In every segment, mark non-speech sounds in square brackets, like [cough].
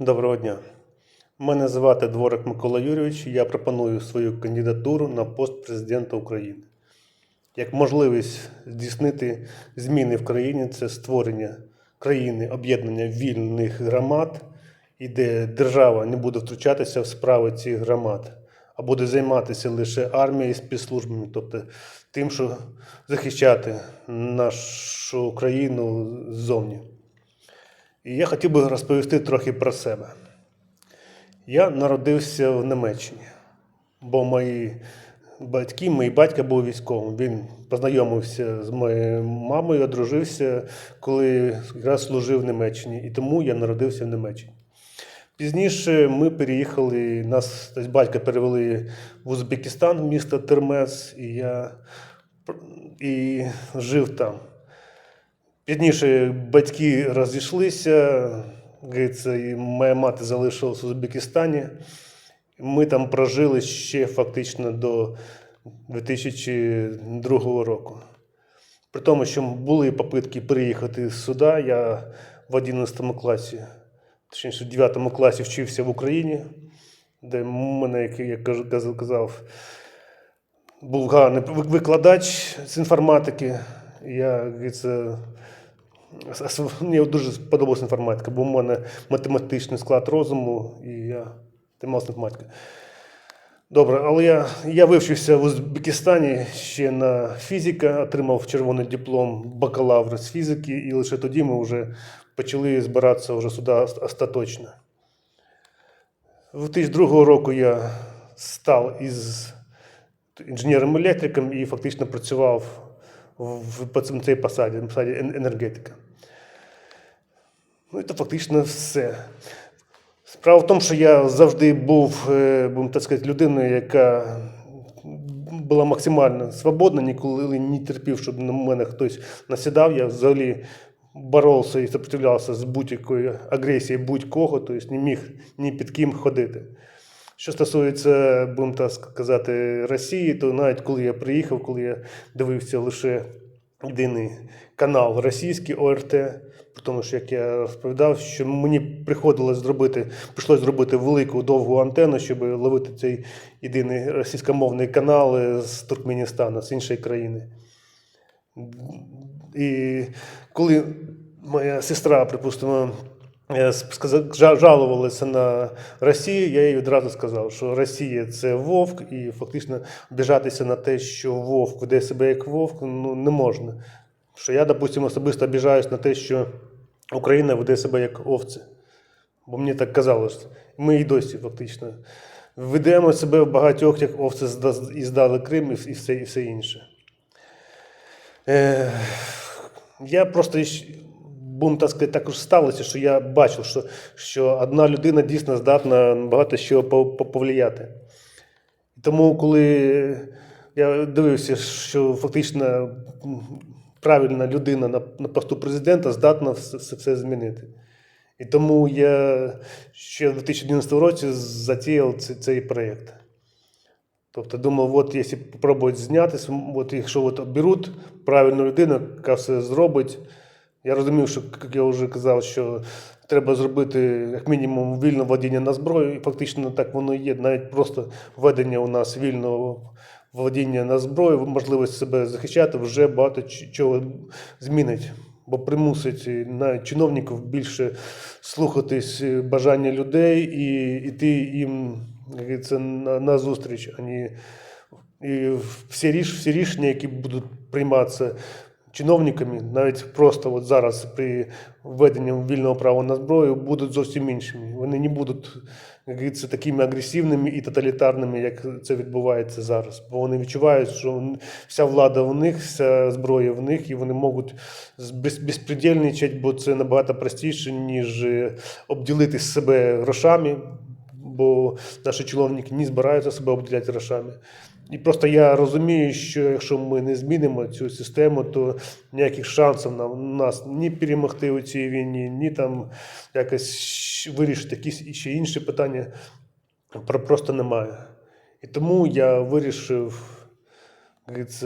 Доброго дня. Мене звати Дворик Микола Юрійович. Я пропоную свою кандидатуру на пост президента України. Як можливість здійснити зміни в країні це створення країни об'єднання вільних громад, і де держава не буде втручатися в справи цих громад, а буде займатися лише армією і спецслужбами, тобто тим, що захищати нашу країну ззовні. І я хотів би розповісти трохи про себе. Я народився в Німеччині, бо мої батьки, мій батько був військовим. Він познайомився з моєю мамою, одружився, коли якраз служив в Німеччині. І тому я народився в Німеччині. Пізніше ми переїхали, нас тобто батька перевели в Узбекистан, місто Термез, і я і жив там. Пізніше батьки розійшлися, моя мати залишилась в Узбекистані. Ми там прожили ще фактично до 2002 року. При тому, що були попитки переїхати сюди, я в 11 класі, точніше, в 9 класі вчився в Україні, де в мене, як я казав, був гарний викладач з інформатики. Я Ас- Мені дуже сподобалася інформатика, бо в мене математичний склад розуму, і я займався математикою. Добре, але я, я вивчився в Узбекистані ще на фізика, отримав червоний диплом бакалавра з фізики, і лише тоді ми вже почали збиратися вже сюди ост- остаточно. 2002 року я став із інженером-електриком і фактично працював в, по цим- цій посаді, посаді енергетика. Ну, це фактично все. Справа в тому, що я завжди був, е, будемо так сказати, людиною, яка була максимально свободна, ніколи не терпів, щоб на мене хтось насідав. Я взагалі боровся і сопротивлявся з будь-якою агресією будь-кого, тобто не міг ні під ким ходити. Що стосується, будемо так сказати, Росії, то навіть коли я приїхав, коли я дивився лише єдиний канал російський ОРТ, тому, що як я розповідав, що мені приходилось зробити, прийшлось зробити велику довгу антенну, щоб ловити цей єдиний російськомовний канал з Туркменістану, з іншої країни. І коли моя сестра, припустимо, сказа- жа- жалувалася на Росію, я їй відразу сказав, що Росія це вовк, і фактично обіжатися на те, що вовк веде себе як вовк, ну не можна. Що я, допустимо, особисто обіжаюсь на те, що Україна веде себе як овці. Бо мені так казалось. Ми і досі фактично ведемо себе в багатьох як овці і здали Крим і все, і все інше. Е, я просто будемо так сказати, також сталося, що я бачив, що, що одна людина дійсно здатна багато що по- по- повлияти. Тому, коли я дивився, що фактично правильна людина на, на посту президента здатна все, все, змінити. І тому я ще в 2011 році затіяв цей, цей проєкт. Тобто думав, от якщо спробують знятися, от якщо от оберуть правильну людину, яка все зробить. Я розумів, що, як я вже казав, що треба зробити як мінімум вільне владіння на зброю, і фактично так воно і є. Навіть просто введення у нас вільного володіння на зброю, можливість себе захищати, вже багато чого змінить. Бо примусить навіть чиновників більше слухатись бажання людей і йти їм говориться, на, на зустріч, а не і всі, ріш, всі рішення, які будуть прийматися чиновниками, навіть просто от зараз при введенні вільного права на зброю, будуть зовсім іншими. Вони не будуть як такими агресивними і тоталітарними, як це відбувається зараз. Бо вони відчувають, що вся влада в них, вся зброя в них, і вони можуть без- безпредельничати, бо це набагато простіше, ніж е, обділити себе грошами, бо наші чиновники не збираються себе обділяти грошами. І просто я розумію, що якщо ми не змінимо цю систему, то ніяких шансів на нас ні перемогти у цій війні, ні там якось вирішити якісь ще інші питання про- просто немає. І тому я вирішив,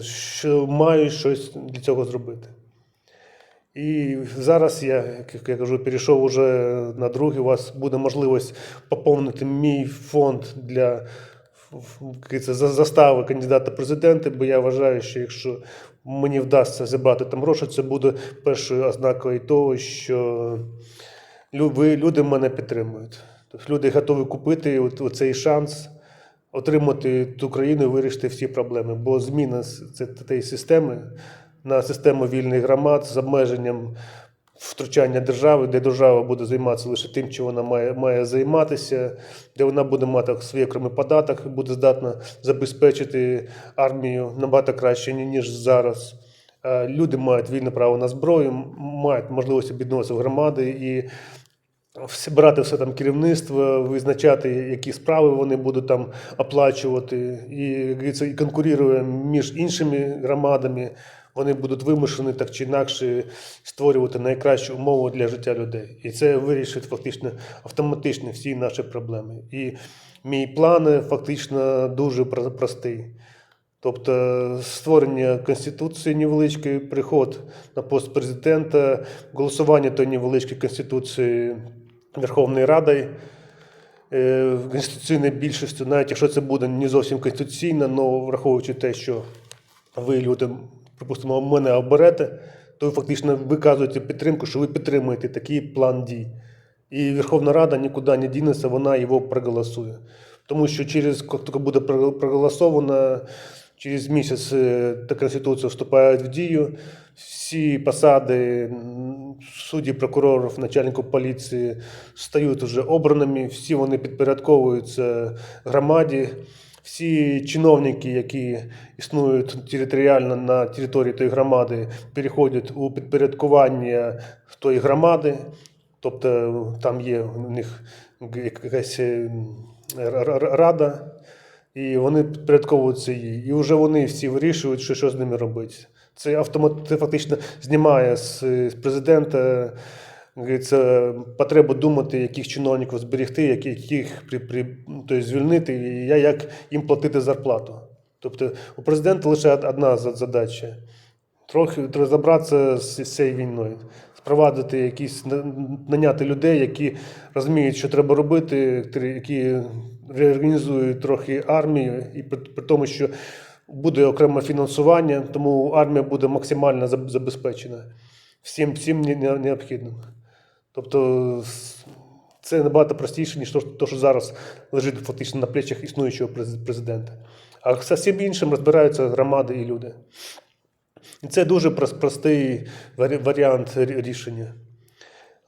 що маю щось для цього зробити. І зараз я, як я кажу, перейшов уже на другий. У вас буде можливість поповнити мій фонд для це, за- застави кандидата в президенти, бо я вважаю, що якщо мені вдасться зібрати там гроші, це буде першою ознакою того, що люди мене підтримують. Тобто люди готові купити цей шанс отримати ту країну і вирішити всі проблеми. Бо зміна тієї системи на систему вільних громад з обмеженням втручання держави, де держава буде займатися лише тим, чим вона має, має займатися, де вона буде мати свій окремий податок, буде здатна забезпечити армію набагато краще, ніж зараз. Е, Люди мають вільне право на зброю, мають можливість об'єднуватися в громади і брати все там керівництво, визначати, які справи вони будуть там оплачувати, і, говориться, і конкурує між іншими громадами. Вони будуть вимушені так чи інакше створювати найкращі умови для життя людей. І це вирішить фактично автоматично всі наші проблеми. І мій план е, фактично дуже простий. Тобто створення конституції невеличкий, приход на пост президента, голосування тої невеличкої конституції Верховною Радою, е, конституційною більшістю, навіть якщо це буде не зовсім конституційно, але враховуючи те, що ви люди, припустимо, мене оберете, то ви фактично виказуєте підтримку, що ви підтримуєте такий план дій. І Верховна Рада нікуди не дінеться, вона його проголосує. Тому що через як буде про- проголосовано, через місяць е, та Конституція вступає в дію. Всі посади судді, прокурорів, начальників поліції стають вже обраними, всі вони підпорядковуються громаді. Всі чиновники, які існують територіально на території тої громади, переходять у підпорядкування тої громади. Тобто там є у них якась е, рада, і вони підпорядковуються їй. І вже вони всі вирішують, що, що з ними робити. Це автомат, це фактично знімає з президента говориться, потребу думати, яких чиновників зберегти, яких, при, при, тобто звільнити, і як їм платити зарплату. Тобто у президента лише одна задача трохи розібратися з цією війною, спровадити якісь наняти людей, які розуміють, що треба робити, які реорганізують трохи армію, і при, тому, що буде окреме фінансування, тому армія буде максимально забезпечена всім, всім не- не- необхідним. Тобто це набагато простіше, ніж то, що зараз лежить фактично на плечах існуючого президента. А з всім іншим розбираються громади і люди. І це дуже простий варіант рішення.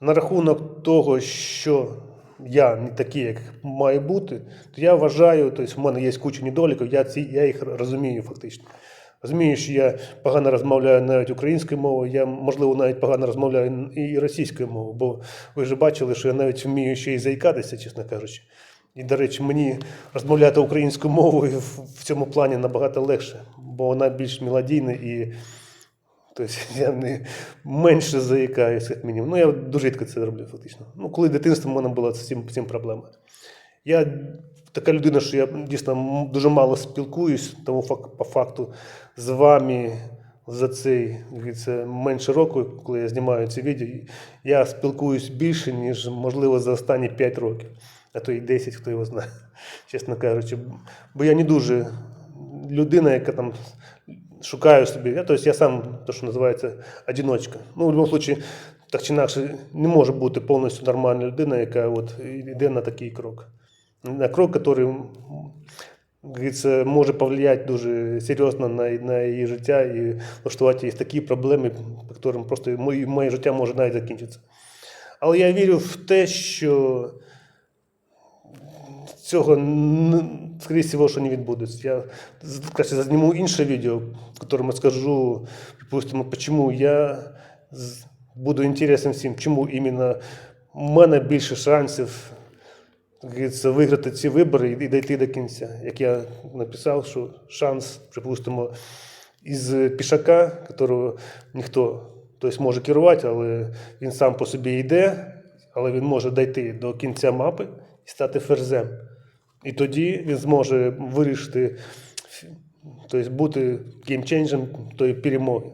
На рахунок того, що я не такий, як має бути, то я вважаю, тобто в мене є куча недоліків, я, ці, я їх розумію фактично. Розумію, що я погано розмовляю навіть українською мовою, я, можливо, навіть погано розмовляю і російською мовою, бо ви вже бачили, що я навіть вмію ще й заїкатися, чесно кажучи. І, до речі, мені розмовляти українською мовою в, цьому плані набагато легше, бо вона більш мелодійна і Тобто [laughs] я не менше заїкаюся, як мінімум. Ну, я дуже рідко це роблю, фактично. Ну, коли дитинство в мене була з цим проблема. Я така людина, що я дійсно дуже мало спілкуюсь, тому по факту з вами за цей це менше року, коли я знімаю ці відео, я спілкуюсь більше, ніж можливо за останні 5 років, а то і 10, хто його знає, [laughs] чесно кажучи. Бо я не дуже людина, яка там шукаю собі. Я, тобто я сам, то, що називається, одиночка. Ну, в будь-якому випадку, так чи інакше, не може бути повністю нормальна людина, яка от йде на такий крок. На крок, який м, говориться, може повлияти дуже серйозно на, на її життя і влаштувати такі проблеми, по яким просто моє, моє життя може навіть закінчитися. Але я вірю в те, що цього скоріше всього, що не відбудеться. Я краще зазніму інше відео, в якому скажу, припустимо, чому я буду інтересним всім, чому іменно в мене більше шансів виграти ці вибори і дійти до кінця. Як я написав, що шанс, припустимо, із пішака, якого ніхто тобто, може керувати, але він сам по собі йде, але він може дійти до кінця мапи і стати ферзем. І тоді він зможе вирішити, тобто бути геймченджем тої перемоги.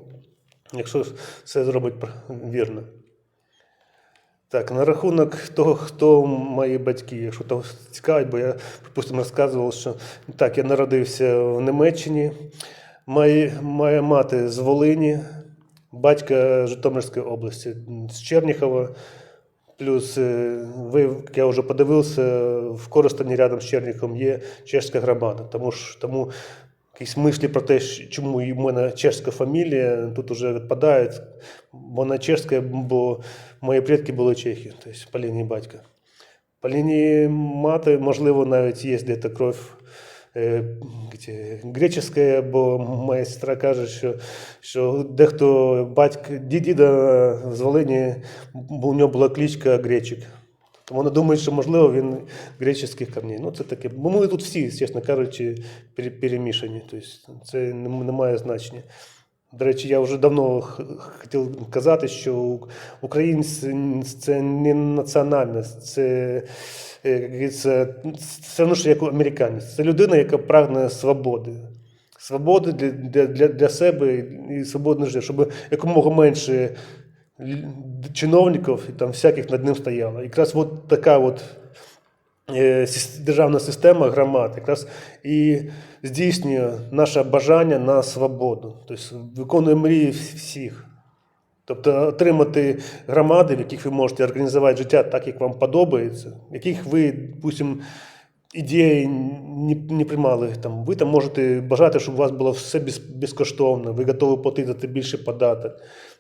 якщо все зробить вірно. Так, на рахунок того, хто мої батьки, якщо то цікавить, бо я, припустимо, розказував, що так, я народився в Німеччині, моя, моя мати з Волині, батька Житомирської області, з Черніхова. Плюс е, ви, я вже подивився, в Коростені рядом з Черніхом є чешська громада. Тому тому якісь мислі про те, чому в мене чешська фамілія, тут вже відпадають. Вона чешська, бо мої предки були чехи, тобто по лінії батька. По лінії мати, можливо, навіть є десь кров е, греческая, бо моя сестра каже, що, що дехто батько діда з Волині, у нього була кличка Гречик. Тому вона думає, що можливо він греческих корней. Ну, це таке. Бо ми тут всі, чесно кажучи, перемішані. Тобто це не, має значення. До речі, я вже давно хотів казати, що українці це не національність, це, е, говориться, все одно, що як американець. Це людина, яка прагне свободи. Свободи для, для, для себе і свободне життя, щоб якомога менше чиновників і там всяких над ним стояло. Якраз от така от е, сіс- державна система громад якраз і здійснює наше бажання на свободу, тобто виконує мрії всіх. Тобто отримати громади, в яких ви можете організувати життя так, як вам подобається, яких ви, допустим, ідеї не, не приймали. Там, ви там можете бажати, щоб у вас було все без, безкоштовно, ви готові платити більше податок.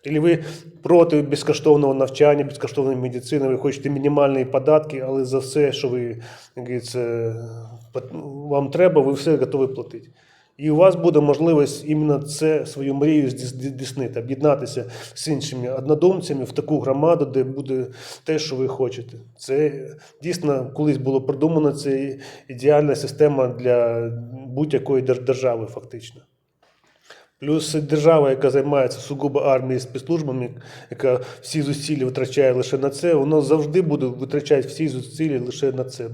Або ви проти безкоштовного навчання, безкоштовної медицини, ви хочете мінімальні податки, але за все, що ви, як вам треба, ви все готові платити. І у вас буде можливість іменно це свою мрію здійс- здійснити, об'єднатися з іншими однодумцями в таку громаду, де буде те, що ви хочете. Це дійсно колись було придумано. Це ідеальна система для будь-якої дер- держави, фактично. Плюс держава, яка займається сугубо армією спецслужбами, яка всі зусилля витрачає лише на це, вона завжди буде витрачати всі зусилля лише на це.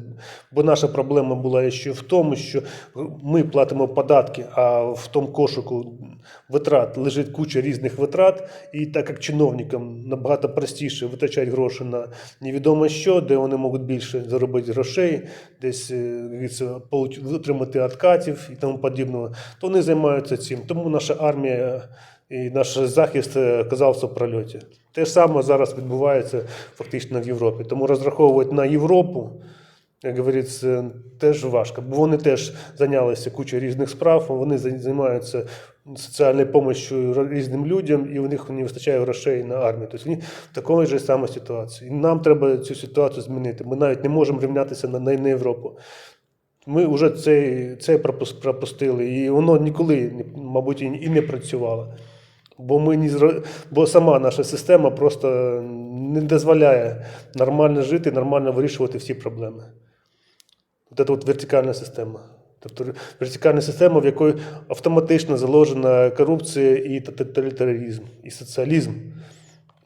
Бо наша проблема була ще в тому, що ми платимо податки, а в тому кошику витрат лежить куча різних витрат, і так як чиновникам набагато простіше витрачати гроші на невідомо що, де вони можуть більше заробити грошей, десь е, отримати откатів і тому подібного, то вони займаються цим. Тому наша армія і наш захист е, оказався в прольоті. Те ж саме зараз відбувається фактично в Європі. Тому розраховувати на Європу як говориться, теж важко, бо вони теж зайнялися кучою різних справ, вони займаються соціальною допомогою різним людям, і у них не вистачає грошей на армію. Тобто вони в такої ж самої ситуації. І нам треба цю ситуацію змінити. Ми навіть не можемо рівнятися на, на Європу. Ми вже це, це пропустили, і воно ніколи, мабуть, і не працювало. Бо, ми не. Бо сама наша система просто не дозволяє нормально жити, нормально вирішувати всі проблеми. От це от вертикальна система. Тобто вертикальна система, в якій автоматично заложена корупція і тоталітаризм, і соціалізм.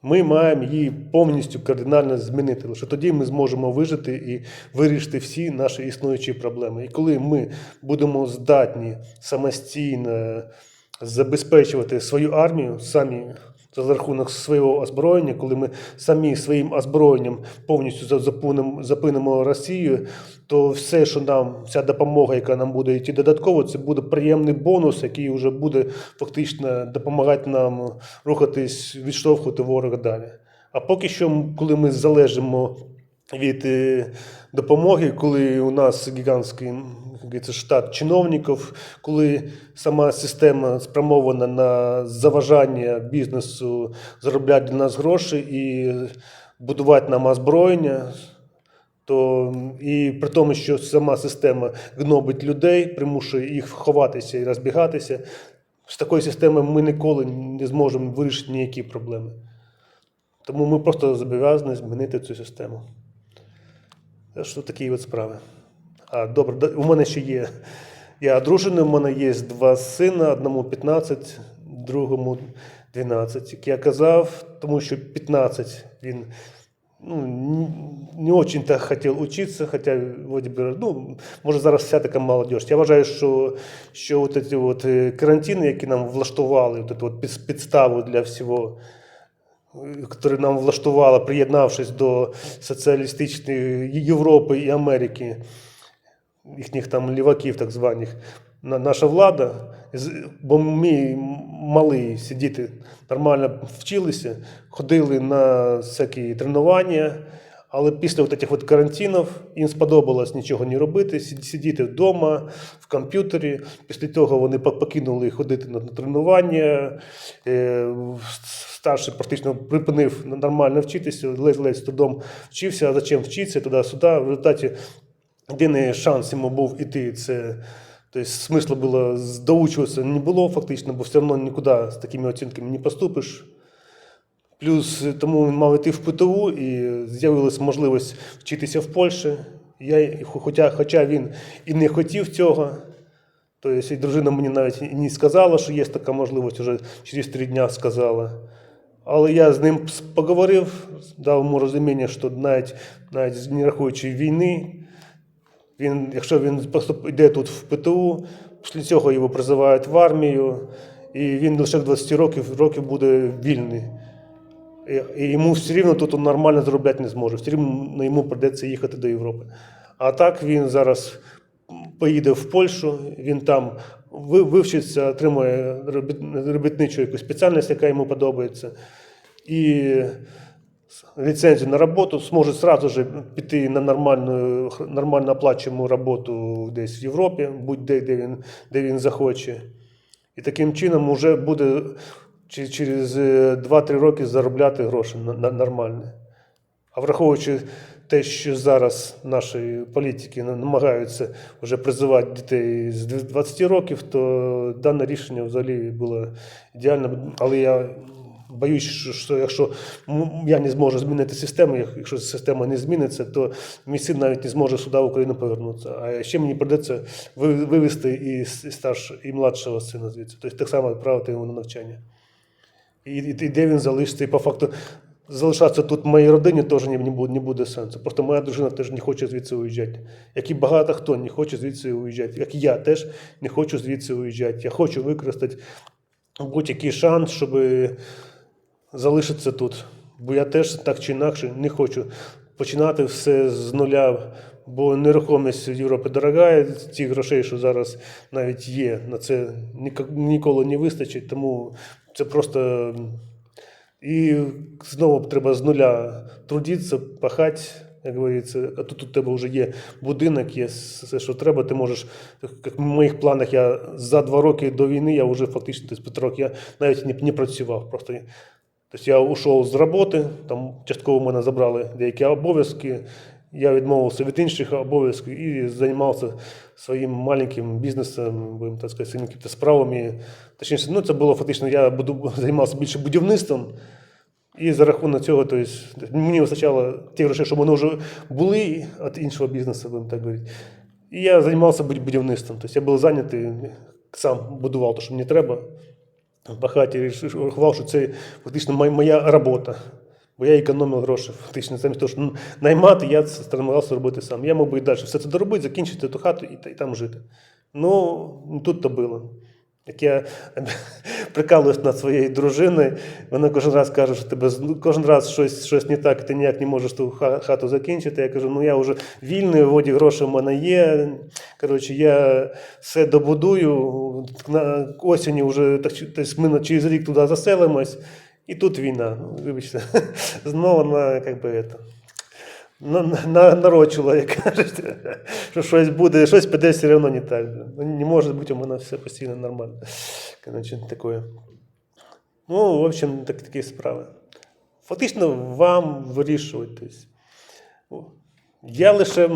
Ми маємо її повністю кардинально змінити. Лише тоді ми зможемо вижити і вирішити всі наші існуючі проблеми. І коли ми будемо здатні самостійно забезпечувати свою армію самі за рахунок свого озброєння, коли ми самі своїм озброєнням повністю за- запинимо Росію, то все, що нам, вся допомога, яка нам буде йти додатково, це буде приємний бонус, який вже буде фактично допомагати нам рухатись, відштовхувати ворога далі. А поки що, коли ми залежимо від е, допомоги, коли у нас гігантський штат чиновників, коли сама система спрямована на заважання бізнесу, заробляти для нас гроші і будувати нам озброєння, то і при тому, що сама система гнобить людей, примушує їх ховатися і розбігатися, з такої системи ми ніколи не зможемо вирішити ніякі проблеми. Тому ми просто зобов'язані змінити цю систему. Що такі от справи. А, добре, у мене ще є. Я одружений, у мене є два сина, одному 15, другому 12. Як я казав, тому що 15 він ну, не очень-то хотів учитися, хоча вроде би, ну, може зараз вся така молодіж. Я вважаю, що, що от ці от е, карантини, які нам влаштували, от от підставу для всього, які нам влаштувала, приєднавшись до соціалістичної Європи і Америки, їхніх там ліваків, так званих, наша влада, бо ми малий всі діти нормально вчилися, ходили на всякі тренування, але після от цих от карантинів їм сподобалось нічого не робити, сидіти вдома в комп'ютері. Після того вони покинули ходити на тренування. Е, Старший практично припинив нормально вчитися, ледь-ледь з трудом вчився. А зачем вчитися туди-сюди? В результаті єдиний шанс йому був іти. Це тобто, смисла було доучуватися не було фактично, бо все одно нікуди з такими оцінками не поступиш. Плюс е, тому він мав йти в ПТУ і з'явилася можливість вчитися в Польщі. Я, хоча, хоча він і не хотів цього, тобто і дружина мені навіть не сказала, що є така можливість, вже через три дні сказала. Але я з ним поговорив, дав йому розуміння, що навіть, навіть не рахуючи війни, він, якщо він йде тут в ПТУ, після цього його призивають в армію, і він лише 20 років, років буде вільний. І, йому все рівно тут нормально заробляти не зможе, все рівно йому прийдеться їхати до Європи. А так він зараз поїде в Польщу, він там вивчиться, отримує робітничу якусь спеціальність, яка йому подобається. І ліцензію на роботу, зможе сразу же піти на нормальну, нормально оплачувану роботу десь в Європі, будь-де, де він, де він захоче. І таким чином вже буде чи- через е, 2-3 роки заробляти гроші нормальні. А враховуючи те, що зараз наші політики намагаються вже призивати дітей з 20 років, то дане рішення взагалі було ідеально. Але я боюсь, що, що якщо я не зможу змінити систему, якщо система не зміниться, то мій син навіть не зможе сюди в Україну повернутися. А ще мені прийдеться вивезти і старшого, і младшого сина звідси. Тобто так само відправити його на навчання. І, і, де він залишиться, і по факту залишатися тут в моїй родині теж не, не, буде, не буде сенсу. Просто моя дружина теж не хоче звідси уїжджати. Як і багато хто не хоче звідси уїжджати. Як і я теж не хочу звідси уїжджати. Я хочу використати будь-який шанс, щоб залишитися тут. Бо я теж так чи інакше не хочу починати все з нуля. Бо нерухомість в Європі дорога, ті грошей, що зараз навіть є, на це ніколи не вистачить. Тому це просто. І знову треба з нуля трудитися, пахати, як говориться. А тут у тебе вже є будинок, є все, що треба. Ти можеш, як в моїх планах, я за два роки до війни я вже фактично тобто, п'ять років я навіть не, не працював. Просто Тобто я ушов з роботи, там частково мене забрали деякі обов'язки. Я відмовився від інших обов'язків і займався своїм маленьким бізнесом, будемо так сказати, своїми справами. Точніше, ну це було фактично, я буду [laughs] займався більше будівництвом. І за рахунок цього, тобто, мені вистачало тих грошей, що вони вже були від іншого бізнесу, будемо так говорити. І я займався будівництвом. Тобто я був зайнятий, сам будував те, що мені треба. Багаті рахував, що це фактично моя- робота. Бо я економив гроші. Фактично, замість того, що наймати, я це намагався робити сам. Я мав би і далі все це доробити, закінчити ту хату і, і там жити. Ну, тут то було. Як я [laughs] прикалуюсь над своєю дружиною, вона кожен раз каже, що тебе ну, кожен раз щось, щось не так, ти ніяк не можеш ту хату закінчити. Я кажу, ну я вже вільний, воді гроші в мене є. Коротше, я все добудую. На осені вже так, тобто ми через рік туди заселимось, і тут війна. Ну, вибачте, [laughs] знову на як би, это, на, на, нарочила, як кажуть, що щось буде, щось піде все одно не так. Ну, Не може бути у мене все постійно нормально. Коротше, таке. Ну, в общем, так, такі справи. Фактично вам вирішувати. Я лише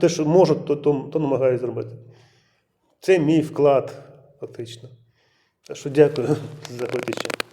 те, що можу, то, то, то намагаюся зробити. Це мій вклад, фактично. Так що дякую за ще.